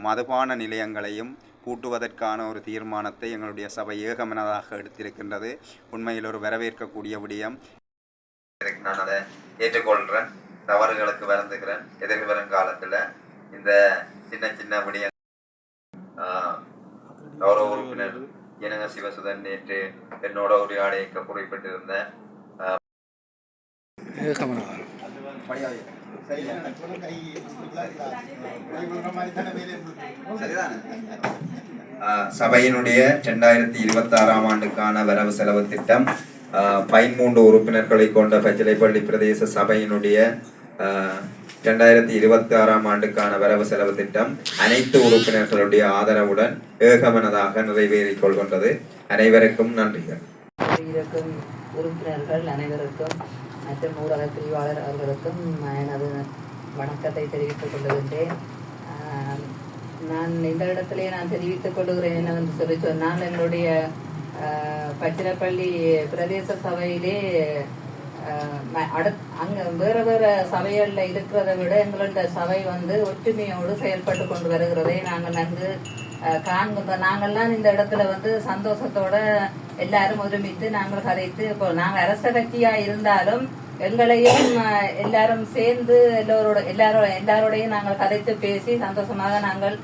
மதுபான நிலையங்களையும் பூட்டுவதற்கான ஒரு தீர்மானத்தை எங்களுடைய சபை ஏகமனதாக எடுத்திருக்கின்றது. உண்மையில் ஒரு வரவேற்கக்கூடிய விடயம். நான் அதை ஏற்றுக்கொள்கிறேன் தவறுகளுக்கு வருந்துகிறேன். எதிர்வரும் காலத்தில் இந்த சின்ன சின்ன விடயம் ஆஹ், கௌரவ உறுப்பினர் இனக சிவசுதன் நேற்று என்னோட உரையாடைக்க குறிப்பிட்டிருந்த ஆஹ், சபையினுடைய இரண்டாயிரத்தி இருபத்தி ஆறாம் ஆண்டுக்கான வரவு செலவு திட்டம் ஆஹ், பதிமூன்று உறுப்பினர்களை கொண்ட பச்சிலைப்பள்ளி பிரதேச சபையினுடைய இரண்டாயிரத்தி ரெண்டாயிரத்தி இருபத்தி ஆறாம் ஆண்டுக்கான வரவு செலவு திட்டம் அனைத்து உறுப்பினர்களுடைய ஆதரவுடன் ஏகமனதாக நிறைவேறிக் கொள்கின்றது. அனைவருக்கும் நன்றிகள். உறுப்பினர்கள் அனைவருக்கும் மற்றும் ஊடக பிரிவாளர் அவர்களுக்கும் எனது வணக்கத்தை தெரிவித்துக் கொள்கின்றேன். நான் இந்த இடத்திலே நான் தெரிவித்துக் கொள்கிறேன் என்னவென்று சொல்லி சொன்னால் எங்களுடைய ஆஹ், பச்சிலப்பள்ளி பிரதேச சபையிலே ம- அடுத் அங்க வேற வேற சபைகள்ல இருக்கிறதை விட எங்களோட சபை வந்து ஒற்றுமையோடு செயல்பட்டு கொண்டு வருகிறதை நாங்கள் நன்கு ஆஹ், காண்கின்றோம். நாங்கள்லாம் இந்த இடத்துல வந்து சந்தோஷத்தோட எல்லாரும் ஒருமித்து நாங்கள் கதைத்து இப்போ நாங்கள் அரச கட்சியா இருந்தாலும் எங்களையும் எல்லாரும் சேர்ந்து எல்லோரோட எல்லாரோ எல்லாரோடையும் நாங்கள் கதைத்து பேசி சந்தோஷமாக நாங்கள்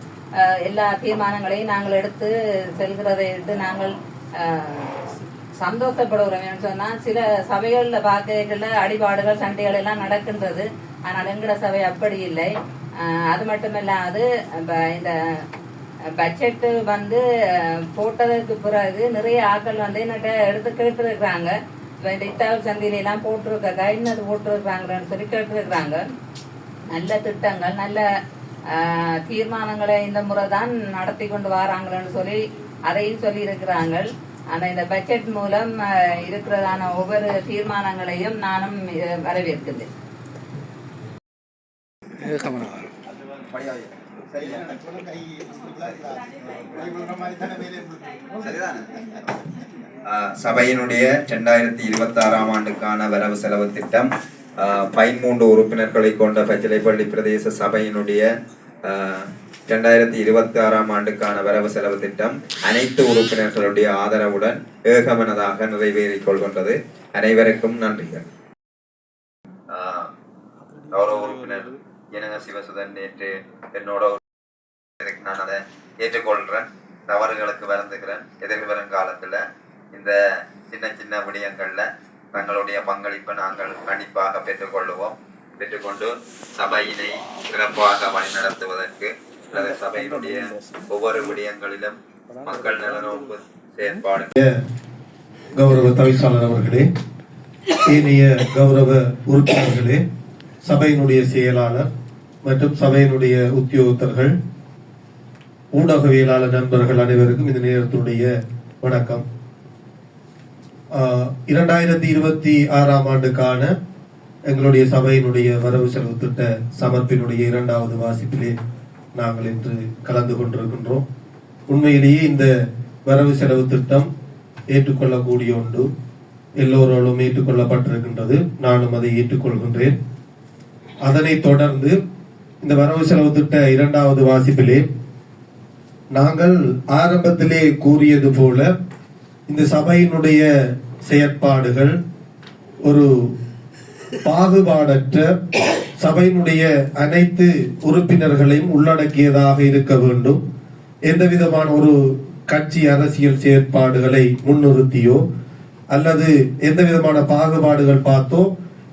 எல்லா தீர்மானங்களையும் நாங்கள் எடுத்து செல்கிறதை எடுத்து நாங்கள் சந்தோஷப்படுகிறோம் என்று சொன்னால் சில சபைகளில் பார்க்கல அடிபாடுகள் சண்டைகள் எல்லாம் நடக்கின்றது. ஆனால் எங்கட சபை அப்படி இல்லை. அது மட்டுமில்லாது இந்த பட்ஜெட் வந்து போட்டதற்கு பிறகு நிறைய ஆட்கள் வந்து என்னட்ட எடுத்து கேட்டுருக்குறாங்க. இப்ப இந்த சந்தையில எல்லாம் போட்டிருக்க இன்னது போட்டிருக்காங்கன்னு சொல்லி கேட்டிருக்கிறாங்க நல்ல திட்டங்கள் நல்ல ஆஹ், தீர்மானங்களை இந்த முறை தான் நடத்தி கொண்டு வராங்கன்னு சொல்லி அதையும் சொல்லி இருக்கிறாங்க ஆனா இந்த பட்ஜெட் மூலம் இருக்கிறதான ஒவ்வொரு தீர்மானங்களையும் நானும் அஹ், வரவேற்கிறேன் ஆஹ் சபையினுடைய ரெண்டாயிரத்தி இருபத்தி ஆறாம் ஆண்டுக்கான வரவு செலவு திட்டம் ஆஹ் பதிமூன்று உறுப்பினர்களை கொண்ட பச்சிலைப்பள்ளி பிரதேச சபையினுடைய ஆஹ் ரெண்டாயிரத்தி இருபத்தி ஆறாம் ஆண்டுக்கான வரவு செலவு திட்டம் அனைத்து உறுப்பினர்களுடைய ஆதரவுடன் ஏகமனதாக நிறைவேறிக் கொள்கின்றது. அனைவருக்கும் நன்றிகள். ஆஹ் கௌரவ உறுப்பினர் இனக சிவசுதன் நேற்று என்னோட நான் அதை ஏற்றுக்கொள்கிறேன். தவறுகளுக்கு வருந்துகிறேன். எதிர்வரும் காலத்தில் இந்த சின்ன சின்ன விடயங்களில் தங்களுடைய பங்களிப்பை நாங்கள் கண்டிப்பாக பெற்றுக்கொள்ளுவோம். பெற்றுக்கொண்டு சபையினை சிறப்பாக வழிநடத்துவதற்கு அல்லது சபையினுடைய ஒவ்வொரு விடயங்களிலும் மக்கள் நலனோம்பு செயற்பாடு. கௌரவ தவிசாளர் அவர்களே ஏனைய கௌரவ உறுப்பினர்களே சபையினுடைய செயலாளர் மற்றும் சபையினுடைய உத்தியோகத்தர்கள் ஊடகவியலாளர் நண்பர்கள் அனைவருக்கும் இந்த நேரத்துடைய வணக்கம். இரண்டாயிரத்தி இருபத்தி ஆறாம் ஆண்டுக்கான எங்களுடைய சபையினுடைய வரவு செலவு திட்ட சமர்ப்பினுடைய இரண்டாவது வாசிப்பிலே நாங்கள் இன்று கலந்து கொண்டிருக்கின்றோம். உண்மையிலேயே இந்த வரவு செலவு திட்டம் ஏற்றுக்கொள்ளக்கூடிய ஒன்று. எல்லோராலும் ஏற்றுக்கொள்ளப்பட்டிருக்கின்றது. நானும் அதை ஏற்றுக்கொள்கின்றேன். அதனைத் தொடர்ந்து இந்த வரவு செலவு திட்ட இரண்டாவது வாசிப்பிலே நாங்கள் ஆரம்பத்திலே கூறியது போல இந்த சபையினுடைய செயற்பாடுகள் ஒரு பாகுபாடற்ற சபையினுடைய அனைத்து உறுப்பினர்களையும் உள்ளடக்கியதாக இருக்க வேண்டும். எந்த விதமான ஒரு கட்சி அரசியல் செயற்பாடுகளை முன்னிறுத்தியோ அல்லது எந்த விதமான பாகுபாடுகள் பார்த்தோ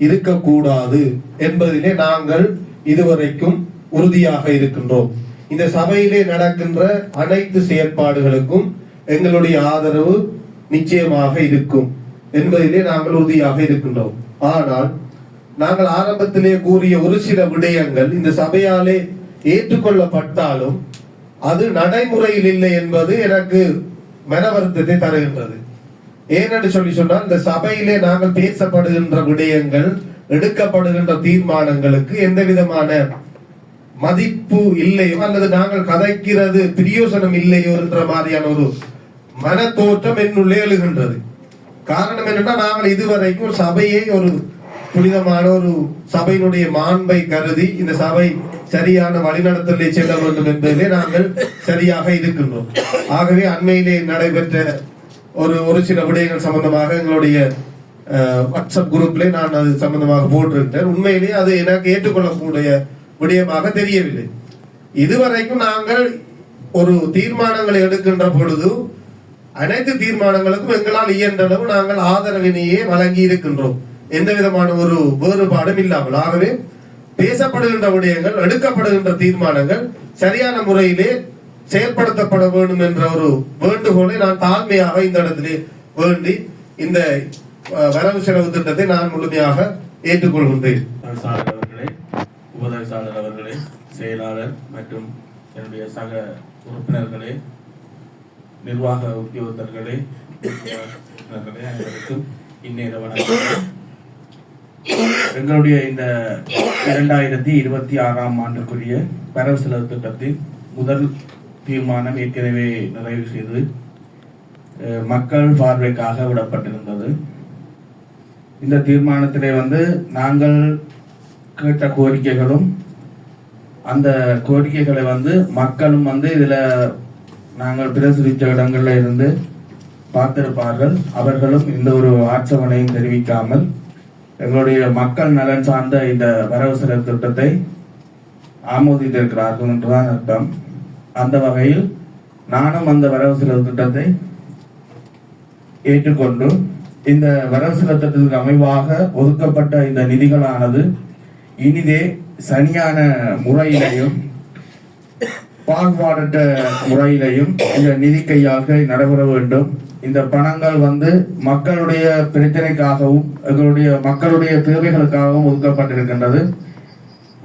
இருக்கக்கூடாது என்பதிலே நாங்கள் இதுவரைக்கும் உறுதியாக இருக்கின்றோம். இந்த சபையிலே நடக்கின்ற அனைத்து செயற்பாடுகளுக்கும் எங்களுடைய ஆதரவு நிச்சயமாக இருக்கும். என்பதிலே நாங்கள் உறுதியாக இருக்கின்றோம். ஆனால் நாங்கள் ஆரம்பத்திலே கூறிய ஒரு சில விடயங்கள் இந்த சபையாலே ஏற்றுக்கொள்ளப்பட்டாலும் அது நடைமுறையில் இல்லை என்பது எனக்கு மன வருத்தத்தை தருகின்றது. ஏனென்று சொல்லி சொன்னால் இந்த சபையிலே நாங்கள் பேசப்படுகின்ற விடயங்கள் எடுக்கப்படுகின்ற தீர்மானங்களுக்கு எந்த விதமான மதிப்பு இல்லையோ அல்லது நாங்கள் கதைக்கிறது பிரியோசனம் இல்லையோ என்ற மாதிரியான ஒரு மன தோற்றம் என்னுள்ளே எழுகின்றது. காரணம் என்னன்னா நாங்கள் இதுவரைக்கும் சபையை ஒரு புனிதமான ஒரு சபையினுடைய மாண்பை கருதி இந்த சபை சரியான வழிநடத்தலை செல்ல வேண்டும் என்பதிலே நாங்கள் சரியாக இருக்கின்றோம். ஆகவே அண்மையிலே நடைபெற்ற ஒரு ஒரு சில விடயங்கள் சம்பந்தமாக எங்களுடைய வாட்ஸ்அப் குரூப்ல நான் அது சம்பந்தமாக போட்டிருந்தேன். உண்மையிலேயே அது எனக்கு ஏற்றுக்கொள்ளக்கூடிய விடயமாக தெரியவில்லை. இதுவரைக்கும் நாங்கள் ஒரு தீர்மானங்களை எடுக்கின்ற பொழுது அனைத்து தீர்மானங்களுக்கும் எங்களால் இயன்ற அளவு நாங்கள் ஆதரவினையே வழங்கி இருக்கின்றோம் எந்த விதமான ஒரு வேறுபாடும் இல்லாமல். ஆகவே பேசப்படுகின்ற விடயங்கள் எடுக்கப்படுகின்ற தீர்மானங்கள் சரியான முறையிலே செயல்படுத்தப்பட வேண்டும் என்ற ஒரு வேண்டுகோளை நான் தாழ்மையாக இந்த இடத்திலே வேண்டி இந்த வரவு செலவு திட்டத்தை நான் முழுமையாக ஏற்றுக்கொள்கின்றேன். உபதவிசாளர் அவர்களே செயலாளர் மற்றும் என்னுடைய சக உறுப்பினர்களே நிர்வாக உத்தியோகத்தர்களே உறுப்பினர்களே அனைவருக்கும் இந்நேர வணக்கம். எங்களுடைய இந்த இரண்டாயிரத்தி இருபத்தி ஆறாம் ஆண்டுக்குரிய வரவு செலவு திட்டத்தின் முதல் தீர்மானம் ஏற்கனவே நிறைவு செய்து அஹ், மக்கள் பார்வைக்காக விடப்பட்டிருந்தது. இந்த தீர்மானத்திலே வந்து நாங்கள் கேட்ட கோரிக்கைகளும் அந்த கோரிக்கைகளை வந்து மக்களும் வந்து இதுல நாங்கள் பிரசுரித்த இடங்களில் இருந்து பார்த்திருப்பார்கள். அவர்களும் இந்த ஒரு ஆட்சேபனையும் தெரிவிக்காமல் எங்களுடைய மக்கள் நலன் சார்ந்த இந்த வரவு செலவு திட்டத்தை ஆமோதித்திருக்கிறார்கள் என்றுதான் அர்த்தம். அந்த வகையில் நானும் அந்த வரவு செலவு திட்டத்தை ஏற்றுக்கொண்டு இந்த வரவு செலவு திட்டத்திற்கு அமைவாக ஒதுக்கப்பட்ட இந்த நிதிகளானது இனிதே சரியான முறையிலையும் பாகுபாடற்ற முறையிலையும் இந்த நிதி கையாக நடைபெற வேண்டும். இந்த பணங்கள் வந்து மக்களுடைய பிரச்சனைக்காகவும் எங்களுடைய மக்களுடைய தேவைகளுக்காகவும் ஒதுக்கப்பட்டிருக்கின்றது.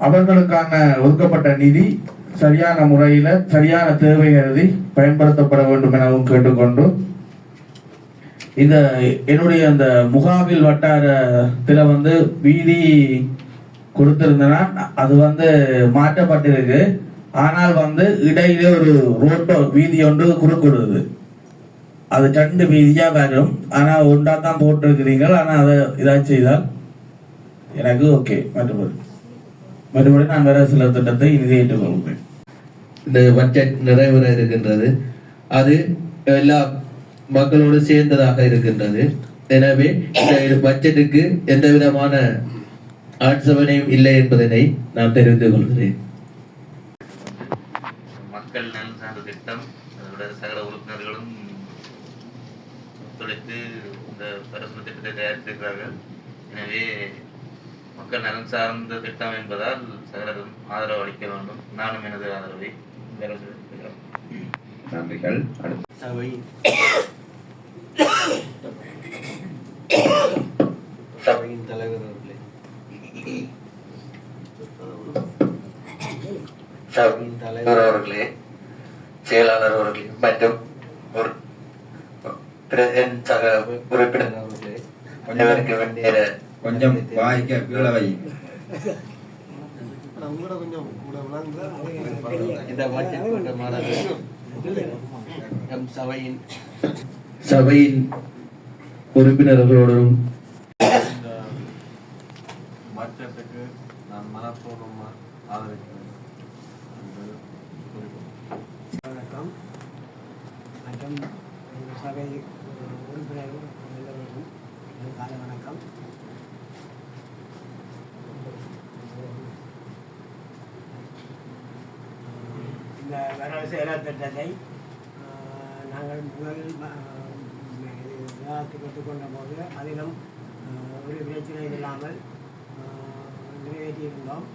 அவர்களுக்கான ஒதுக்கப்பட்ட நிதி சரியான முறையில சரியான தேவை கருதி பயன்படுத்தப்பட வேண்டும் எனவும் கேட்டுக்கொண்டு இந்த என்னுடைய அந்த முகாமில் வட்டாரத்தில் வந்து வீதி கொடுத்திருந்தனா அது வந்து மாற்றப்பட்டிருக்கு. ஆனால் வந்து இடையில ஒரு ரோட்டோ வீதி ஒன்று குறுக்கிடுது. அது ரெண்டு வீதியாக வரும். ஆனால் ஒன்றா தான் போட்டிருக்கிறீர்கள். ஆனால் அதை இதாக செய்தால் எனக்கு ஓகே. மற்றபடி மறுபடி நான் வேற சில திட்டத்தை இனிதே கொள்வேன் இந்த பட்ஜெட் நிறைவேற இருக்கின்றது. அது எல்லா மக்களோடு சேர்ந்ததாக இருக்கின்றது. எனவே இந்த பட்ஜெட்டுக்கு எந்த விதமான ஆட்சேபனையும் இல்லை என்பதனை நான் தெரிவித்துக் கொள்கிறேன். மக்கள் நலன் சார்ந்த திட்டம் அதோட சகல உறுப்பினர்களும் ஒத்துழைத்து இந்த பரஸ்பர திட்டத்தை தயாரித்திருக்கிறார்கள். எனவே மக்கள் நலன் சார்ந்த திட்டம் என்பதால் சகலரும் ஆதரவு அளிக்க வேண்டும். நானும் எனது ஆதரவை. நன்றிகள். சபையின் தலைவர் அவர்களே. சபையின் தலைவர் அவர்களே. செயலாளர் அவர்களே மற்றும் ஒரு சக உறுப்பினர் அவர்களே வேண்டிய கொஞ்சம் வாய்க்க இந்த சபையின் சபையின் இந்த பட்ஜெட்டுக்கு நான் மனப்பூர்வமாக ஆதரிக்கிறேன் என்று குறிப்பிடுகிறேன். வணக்கம் மற்றும் சபை உறுப்பினர்கள் எல்லோருக்கும் காலை வணக்கம். இந்த வரவு செயலாளர் திட்டத்தை நாங்கள் முதல் ஆஹ், இது விவாதத்துக்கு எடுத்துக்கொண்ட போது அதிலும் ஒரு பிரச்சனை இல்லாமல் நிறைவேற்றியிருந்தோம்.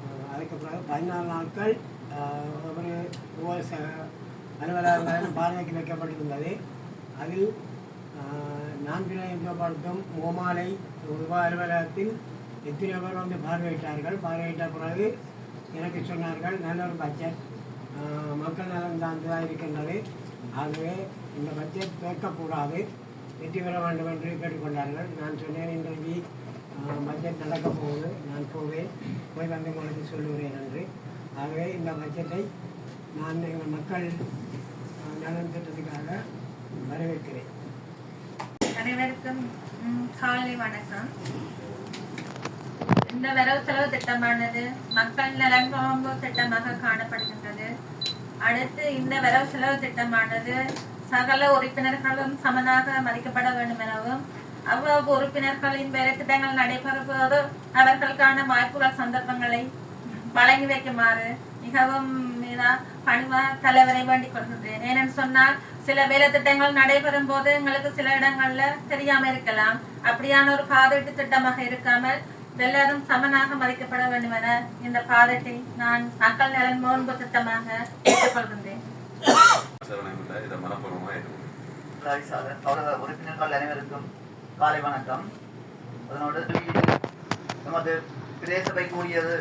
ஆஹ், அதுக்கு பிறகு பதினாலு நாட்கள் ஆஹ், ஒரு ஒவ்வொரு ச- பார்வைக்கு வைக்கப்பட்டிருந்தது அதில் ஆஹ், நான் ஓமாலை முகமாலை உருவா அலுவலகத்தில் எத்தனை பேர் வந்து பார்வையிட்டார்கள். பார்வையிட்ட பிறகு எனக்கு சொன்னார்கள் நல்ல ஒரு பட்ஜெட் மக்கள் நலன் சார்ந்ததாக இருக்கின்றது. ஆகவே இந்த பட்ஜெட் கேட்கக்கூடாது. வெற்றி பெற வேண்டும் என்று கேட்டுக்கொண்டார்கள். நான் சொன்னேன் இன்றைக்கு பட்ஜெட் நடக்கப்போகுது நான் போவேன். போய் வந்து உங்களுக்கு சொல்லுகிறேன் என்று. ஆகவே இந்த பட்ஜெட்டை நான் எங்கள் மக்கள் ஆஹ், நலன் திட்டத்துக்காக வரவேற்கிறேன். அனைவருக்கும் காலை வணக்கம். இந்த வரவு செலவு திட்டமானது மக்கள் நலன் வாங்கும் திட்டமாக காணப்படுகின்றது. அடுத்து இந்த வரவு செலவு திட்டமானது சகல உறுப்பினர்களும் சமனாக மதிக்கப்பட வேண்டும் எனவும் அவ்வளவு உறுப்பினர்களின் வேலை திட்டங்கள் நடைபெறும்போது அவர்களுக்கான வாய்ப்புகள் சந்தர்ப்பங்களை வழங்கி வைக்குமாறு மிகவும் இதா பணிவா தலைவரை வேண்டிக் கொள்கின்றேன். ஏனென்று சொன்னால் சில வேலை திட்டங்கள் நடைபெறும் போது எங்களுக்கு சில இடங்கள்ல தெரியாம இருக்கலாம். அப்படியான ஒரு பாதீட்டு திட்டமாக இருக்காமல் எல்லாரும் சமனாக மதிக்கப்பட வேண்டும் என இந்த பாதத்தை நான் மக்கள் நலன் மோன்பு திட்டமாக ஏற்றுக்கொள்கின்றேன் உறுப்பினர்கள் அனைவருக்கும் காலை வணக்கம். அதனோடு நமது பிரதேசபை கூடியது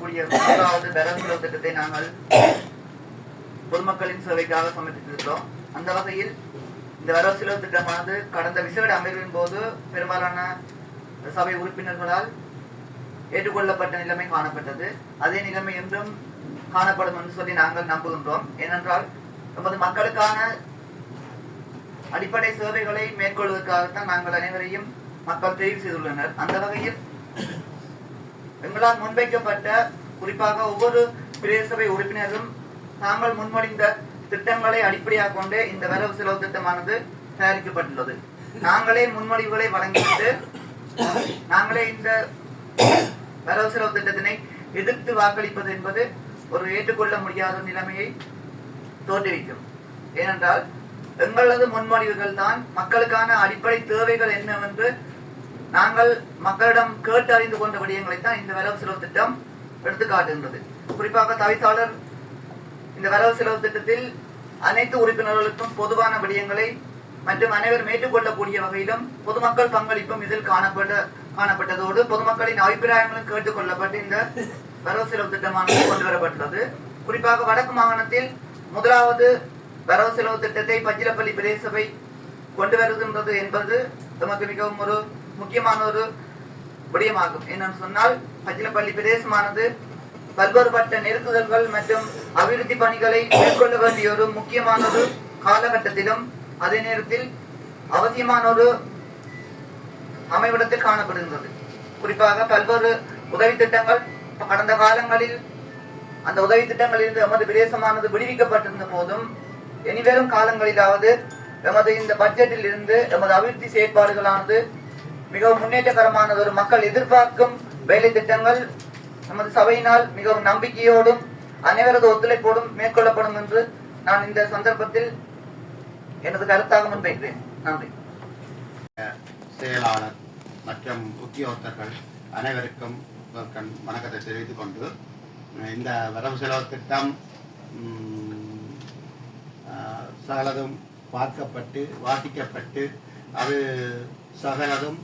கூடிய மூன்றாவது திட்டத்தை நாங்கள் பொதுமக்களின் சேவைக்காக சமர்ப்பித்திருக்கிறோம். அந்த வகையில் இந்த வரவசிலோ திட்டமானது கடந்த விசேட அமர்வின் போது பெரும்பாலான சபை உறுப்பினர்களால் ஏற்றுக்கொள்ளப்பட்ட நிலைமை காணப்பட்டது. அதே நிலைமை என்றும் காணப்படும் என்று சொல்லி நாங்கள் நம்புகின்றோம். ஏனென்றால் நமது மக்களுக்கான அடிப்படை சேவைகளை மேற்கொள்வதற்காகத்தான் நாங்கள் அனைவரையும் மக்கள் தெரிவு செய்துள்ளனர். அந்த வகையில் எங்களால் முன்வைக்கப்பட்ட குறிப்பாக ஒவ்வொரு பிரதேசபை உறுப்பினரும் தாங்கள் முன்மொழிந்த திட்டங்களை அடிப்படையாக கொண்டு இந்த வரவு செலவு திட்டமானது தயாரிக்கப்பட்டுள்ளது. நாங்களே முன்மொழிவுகளை வழங்கிவிட்டு நாங்களே இந்த வரவு செலவு திட்டத்தினை எதிர்த்து வாக்களிப்பது என்பது ஒரு ஏற்றுக்கொள்ள முடியாத நிலைமையை தோற்றுவிக்கும். ஏனென்றால் எங்களது முன்மொழிவுகள் தான் மக்களுக்கான அடிப்படை தேவைகள் என்னவென்று நாங்கள் மக்களிடம் கேட்டு அறிந்து கொண்ட விடயங்களைத்தான் இந்த வரவு செலவு திட்டம் எடுத்துக்காட்டுகின்றது. குறிப்பாக தவிசாளர் இந்த வரவு செலவு திட்டத்தில் அனைத்து உறுப்பினர்களுக்கும் பொதுவான விடயங்களை மற்றும் அனைவரும் ஏற்றுக்கொள்ளக்கூடிய வகையிலும் பொதுமக்கள் பங்களிப்பும் இதில் காணப்பட்ட காணப்பட்டதோடு பொதுமக்களின் அபிப்பிராயங்களும் கேட்டுக்கொள்ளப்பட்டு இந்த வரவு செலவு திட்டமானது கொண்டு வரப்பட்டுள்ளது. குறிப்பாக வடக்கு மாகாணத்தில் முதலாவது வரவு செலவு திட்டத்தை பச்சிலப்பள்ளி பிரதேசபை கொண்டு வருகின்றது என்பது நமக்கு மிகவும் ஒரு முக்கியமான ஒரு விடயமாகும். என்னன்னு சொன்னால் பச்சிலப்பள்ளி பிரதேசமானது பல்வேறுபட்ட நெருக்குதல்கள் மற்றும் அபிவிருத்தி பணிகளை மேற்கொள்ள வேண்டிய ஒரு முக்கியமான ஒரு காலகட்டத்திலும் அதே நேரத்தில் அவசியமான ஒரு அமைவிடத்தில் காணப்படுகின்றது. குறிப்பாக பல்வேறு உதவி திட்டங்கள் கடந்த காலங்களில் அந்த உதவி திட்டங்களிலிருந்து எமது பிரதேசமானது விடுவிக்கப்பட்டிருந்த போதும் இனிவரும் காலங்களிலாவது எமது இந்த பட்ஜெட்டில் இருந்து எமது அபிவிருத்தி செயற்பாடுகளானது மிகவும் முன்னேற்றகரமான ஒரு மக்கள் எதிர்பார்க்கும் வேலை திட்டங்கள் நமது சபையினால் மிகவும் நம்பிக்கையோடும் அனைவரது ஒத்துழைப்போடும் மேற்கொள்ளப்படும் என்று நான் இந்த சந்தர்ப்பத்தில் எனது கருத்தாக முன்வைக்கிறேன். நன்றி. செயலாளர் மற்றும் உத்தியோகத்தர்கள் அனைவருக்கும் கண் வணக்கத்தை தெரிவித்துக் கொண்டு இந்த வரவு செலவு திட்டம் சகலதும் பார்க்கப்பட்டு வாசிக்கப்பட்டு அது சகலதும்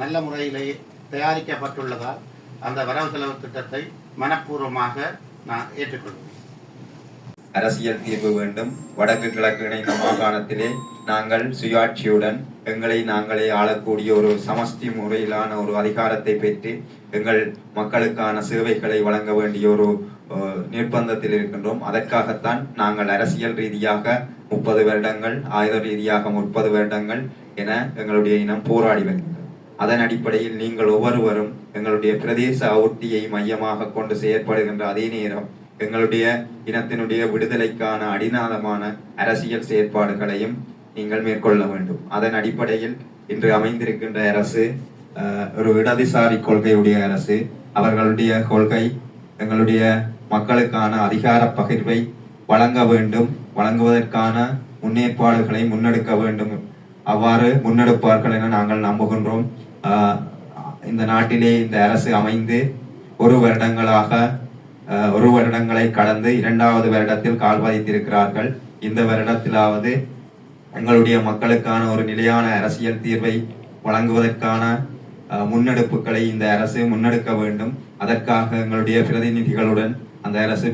நல்ல முறையிலே தயாரிக்கப்பட்டுள்ளதால் அந்த வரவு செலவு திட்டத்தை மனப்பூர்வமாக நான் ஏற்றுக்கொள்வேன் அரசியல் தீர்வு வேண்டும். வடக்கு கிழக்கு இணைந்த மாகாணத்திலே நாங்கள் சுயாட்சியுடன் எங்களை நாங்களே ஆளக்கூடிய ஒரு சமஸ்தி முறையிலான ஒரு அதிகாரத்தை பெற்று எங்கள் மக்களுக்கான சேவைகளை வழங்க வேண்டிய ஒரு நிர்பந்தத்தில் இருக்கின்றோம். அதற்காகத்தான் நாங்கள் அரசியல் ரீதியாக முப்பது வருடங்கள் ஆயுத ரீதியாக முப்பது வருடங்கள் என எங்களுடைய இனம் போராடி வருகின்றது அதன் அடிப்படையில் நீங்கள் ஒவ்வொருவரும் எங்களுடைய பிரதேச அவுட்டியை மையமாக கொண்டு செயற்படுகின்ற அதே நேரம் எங்களுடைய இனத்தினுடைய விடுதலைக்கான அடிநாதமான அரசியல் செயற்பாடுகளையும் நீங்கள் மேற்கொள்ள வேண்டும். அதன் அடிப்படையில் இன்று அமைந்திருக்கின்ற அரசு ஒரு இடதுசாரி கொள்கையுடைய அரசு அவர்களுடைய கொள்கை எங்களுடைய மக்களுக்கான அதிகார பகிர்வை வழங்க வேண்டும் வழங்குவதற்கான முன்னேற்பாடுகளை முன்னெடுக்க வேண்டும் அவ்வாறு முன்னெடுப்பார்கள் என நாங்கள் நம்புகின்றோம். இந்த நாட்டிலே இந்த அரசு அமைந்து ஒரு வருடங்களாக ஒரு வருடங்களை கடந்து இரண்டாவது வருடத்தில் கால் பதித்திருக்கிறார்கள். இந்த வருடத்திலாவது எங்களுடைய மக்களுக்கான ஒரு நிலையான அரசியல் தீர்வை வழங்குவதற்கான முன்னெடுப்புகளை இந்த அரசு முன்னெடுக்க வேண்டும். அதற்காக எங்களுடைய பிரதிநிதிகளுடன் அந்த அரசு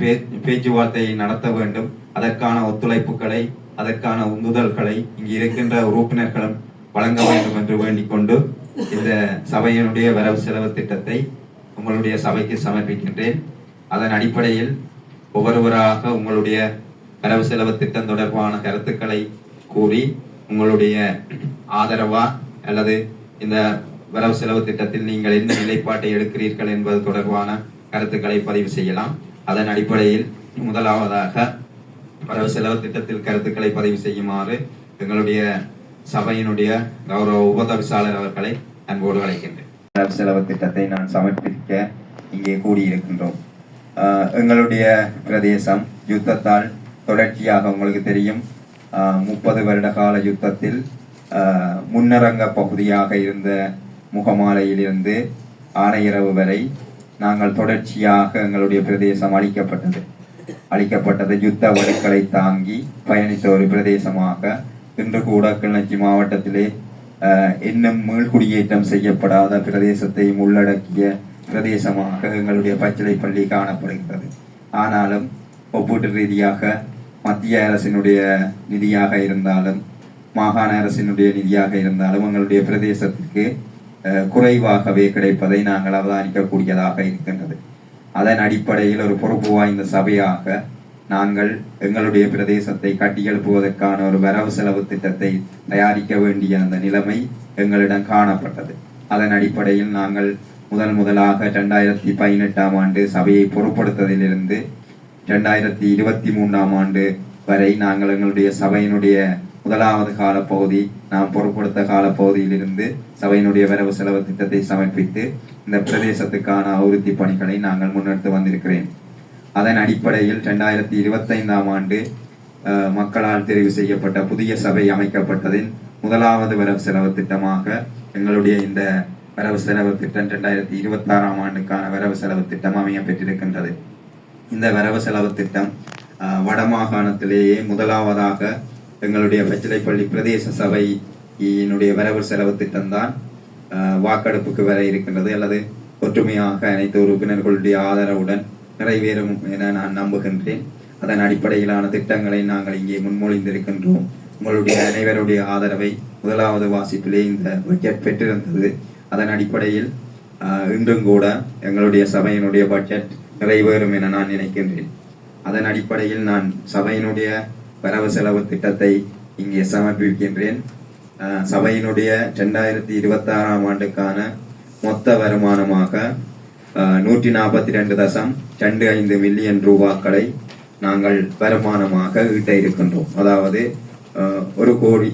பேச்சுவார்த்தையை நடத்த வேண்டும். அதற்கான ஒத்துழைப்புகளை அதற்கான உந்துதல்களை இங்கு இருக்கின்ற உறுப்பினர்களும் வழங்க வேண்டும் என்று வேண்டிக் கொண்டு இந்த சபையினுடைய வரவு செலவு திட்டத்தை உங்களுடைய சபைக்கு சமர்ப்பிக்கின்றேன். அதன் அடிப்படையில் ஒவ்வொருவராக உங்களுடைய வரவு செலவு திட்டம் தொடர்பான கருத்துக்களை கூறி உங்களுடைய ஆதரவா அல்லது இந்த வரவு செலவு திட்டத்தில் நீங்கள் என்ன நிலைப்பாட்டை எடுக்கிறீர்கள் என்பது தொடர்பான கருத்துக்களை பதிவு செய்யலாம். அதன் அடிப்படையில் முதலாவதாக வரவு செலவு திட்டத்தில் கருத்துக்களை பதிவு செய்யுமாறு எங்களுடைய சபையினுடைய கௌரவ உபதவிசாளர் அவர்களை அன்போடு அழைக்கின்றேன். வரவு செலவு திட்டத்தை நான் சமர்ப்பிக்க இங்கே கூடியிருக்கின்றோம். எங்களுடைய பிரதேசம் யுத்தத்தால் தொடர்ச்சியாக உங்களுக்கு தெரியும். முப்பது வருட கால யுத்தத்தில் முன்னரங்க பகுதியாக இருந்த முகமாலையிலிருந்து ஆனையிரவு வரை நாங்கள் தொடர்ச்சியாக எங்களுடைய பிரதேசம் அளிக்கப்பட்டது அளிக்கப்பட்டது யுத்த வடுக்களை தாங்கி பயணித்த ஒரு பிரதேசமாக இன்று கூட கிளர்ச்சி மாவட்டத்திலே இன்னும் மீள்குடியேற்றம் செய்யப்படாத பிரதேசத்தை உள்ளடக்கிய பிரதேசமாக எங்களுடைய பச்சிலை பள்ளி காணப்படுகிறது ஆனாலும் ஒப்பீட்டு ரீதியாக மத்திய அரசினுடைய நிதியாக இருந்தாலும் மாகாண அரசினுடைய நிதியாக இருந்தாலும் எங்களுடைய பிரதேசத்திற்கு குறைவாகவே கிடைப்பதை நாங்கள் அவதானிக்கக்கூடியதாக இருக்கின்றது. அதன் அடிப்படையில் ஒரு பொறுப்பு வாய்ந்த சபையாக நாங்கள் எங்களுடைய பிரதேசத்தை கட்டியெழுப்புவதற்கான ஒரு வரவு செலவு திட்டத்தை தயாரிக்க வேண்டிய அந்த நிலைமை எங்களிடம் காணப்பட்டது. அதன் அடிப்படையில் நாங்கள் முதல் முதலாக ரெண்டாயிரத்தி பதினெட்டாம் ஆண்டு சபையை பொறுப்படுத்ததிலிருந்து ரெண்டாயிரத்தி இருபத்தி மூன்றாம் ஆண்டு வரை நாங்கள் எங்களுடைய சபையினுடைய முதலாவது காலப்பகுதி நாம் பொறுப்படுத்த காலப்பகுதியிலிருந்து சபையினுடைய வரவு செலவு திட்டத்தை சமர்ப்பித்து இந்த பிரதேசத்துக்கான அபிவிருத்தி பணிகளை நாங்கள் முன்னெடுத்து வந்திருக்கிறேன். அதன் அடிப்படையில் ரெண்டாயிரத்தி இருபத்தைந்தாம் ஆண்டு மக்களால் தெரிவு செய்யப்பட்ட புதிய சபை அமைக்கப்பட்டதின் முதலாவது வரவு செலவு திட்டமாக எங்களுடைய இந்த வரவு செலவு திட்டம் ரெண்டாயிரத்தி இருபத்தாறாம் ஆண்டுக்கான வரவு செலவு திட்டம் அமைய பெற்றிருக்கின்றது. இந்த வரவு செலவு திட்டம் வடமாகாணத்திலேயே முதலாவதாக எங்களுடைய பச்சிலைப்பள்ளி பிரதேச சபையினுடைய வரவு செலவு திட்டம்தான் தான் வாக்கெடுப்புக்கு வர இருக்கின்றது. அல்லது ஒற்றுமையாக அனைத்து உறுப்பினர்களுடைய ஆதரவுடன் நிறைவேறும் என நான் நம்புகின்றேன். அதன் அடிப்படையிலான திட்டங்களை நாங்கள் இங்கே முன்மொழிந்திருக்கின்றோம். உங்களுடைய அனைவருடைய ஆதரவை முதலாவது வாசிப்பிலே இந்த பட்ஜெட் பெற்றிருந்தது. அதன் அடிப்படையில் இன்றும் கூட எங்களுடைய சபையினுடைய பட்ஜெட் நிறைவேறும் என நான் நினைக்கின்றேன். அதன் அடிப்படையில் நான் சபையினுடைய வரவு செலவு திட்டத்தை இங்கே சமர்ப்பிக்கின்றேன். சபையினுடைய ரெண்டாயிரத்தி இருபத்தாறாம் ஆண்டுக்கான மொத்த வருமானமாக நூற்றி நாற்பத்தி ரெண்டு தசம் ரெண்டு ஐந்து மில்லியன் ரூபாக்களை நாங்கள் வருமானமாக ஈட்ட இருக்கின்றோம். அதாவது ஒரு கோடி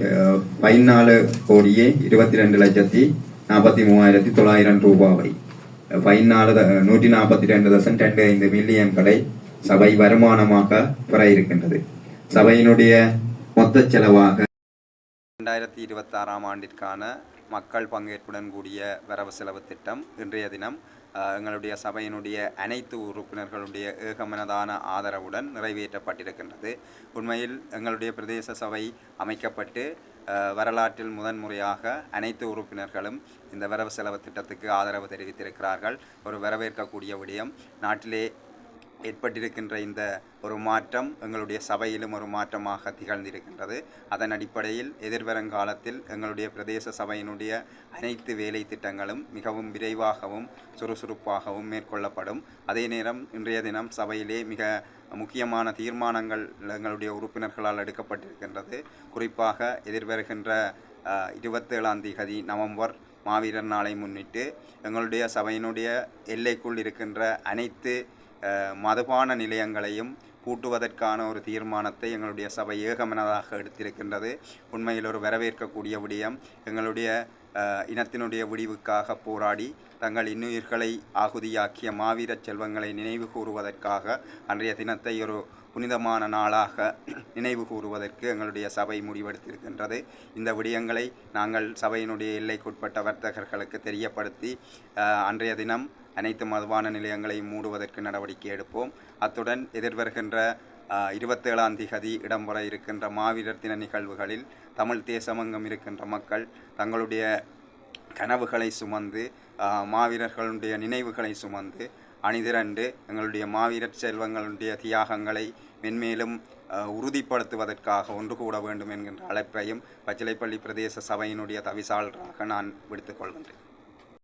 பதினாலு கோடியே இருபத்தி ரெண்டு லட்சத்தி நாற்பத்தி மூவாயிரத்தி தொள்ளாயிரம் ரூபாவை பதினாலு த- நூற்றி நாற்பத்தி ரெண்டு தசம் ரெண்டு ஐந்து மில்லியன்களை சபை வருமானமாக பெற இருக்கின்றது. சபையினுடைய மொத்த செலவாக ரெண்டாயிரத்தி இருபத்தாறாம் ஆண்டிற்கான மக்கள் பங்கேற்புடன் கூடிய வரவு செலவு திட்டம் இன்றைய தினம் எங்களுடைய சபையினுடைய அனைத்து உறுப்பினர்களுடைய ஏகமனதான ஆதரவுடன் நிறைவேற்றப்பட்டிருக்கின்றது. உண்மையில் எங்களுடைய பிரதேச சபை அமைக்கப்பட்டு வரலாற்றில் முதன்முறையாக அனைத்து உறுப்பினர்களும் இந்த வரவு செலவு திட்டத்துக்கு ஆதரவு தெரிவித்திருக்கிறார்கள். ஒரு வரவேற்கக்கூடிய விடயம் நாட்டிலே ஏற்பட்டிருக்கின்ற இந்த ஒரு மாற்றம் எங்களுடைய சபையிலும் ஒரு மாற்றமாக திகழ்ந்திருக்கின்றது. அதன் அடிப்படையில் எதிர்வருங்காலத்தில் எங்களுடைய பிரதேச சபையினுடைய அனைத்து வேலை திட்டங்களும் மிகவும் விரைவாகவும் சுறுசுறுப்பாகவும் மேற்கொள்ளப்படும். அதே நேரம் இன்றைய தினம் சபையிலே மிக முக்கியமான தீர்மானங்கள் எங்களுடைய உறுப்பினர்களால் எடுக்கப்பட்டிருக்கின்றது. குறிப்பாக எதிர்வருகின்ற இருபத்தேழாம் தேதி நவம்பர் மாவீரர் நாளை முன்னிட்டு எங்களுடைய சபையினுடைய எல்லைக்குள் இருக்கின்ற அனைத்து மதுபான நிலையங்களையும் கூட்டுவதற்கான ஒரு தீர்மானத்தை எங்களுடைய சபை ஏகமனதாக எடுத்திருக்கின்றது. உண்மையில் ஒரு வரவேற்கக்கூடிய விடயம். எங்களுடைய இனத்தினுடைய விடிவுக்காக போராடி தங்கள் இன்னுயிர்களை ஆகுதியாக்கிய மாவீரச் செல்வங்களை நினைவு கூறுவதற்காக அன்றைய தினத்தை ஒரு புனிதமான நாளாக நினைவு கூறுவதற்கு எங்களுடைய சபை முடிவெடுத்திருக்கின்றது. இந்த விடயங்களை நாங்கள் சபையினுடைய எல்லைக்குட்பட்ட வர்த்தகர்களுக்கு தெரியப்படுத்தி அன்றைய தினம் அனைத்து மதுபான நிலையங்களையும் மூடுவதற்கு நடவடிக்கை எடுப்போம். அத்துடன் எதிர்வருகின்ற இருபத்தேழாம் திகதி இடம்பெற இருக்கின்ற மாவீரர் தின நிகழ்வுகளில் தமிழ் தேசமங்கம் இருக்கின்ற மக்கள் தங்களுடைய கனவுகளை சுமந்து மாவீரர்களுடைய நினைவுகளை சுமந்து அணிதிரண்டு எங்களுடைய மாவீரர் செல்வங்களுடைய தியாகங்களை மென்மேலும் உறுதிப்படுத்துவதற்காக ஒன்று கூட வேண்டும் என்கின்ற அழைப்பையும் பச்சிலைப்பள்ளி பிரதேச சபையினுடைய தவிசாளராக நான் விடுத்துக் கொள்கின்றேன்.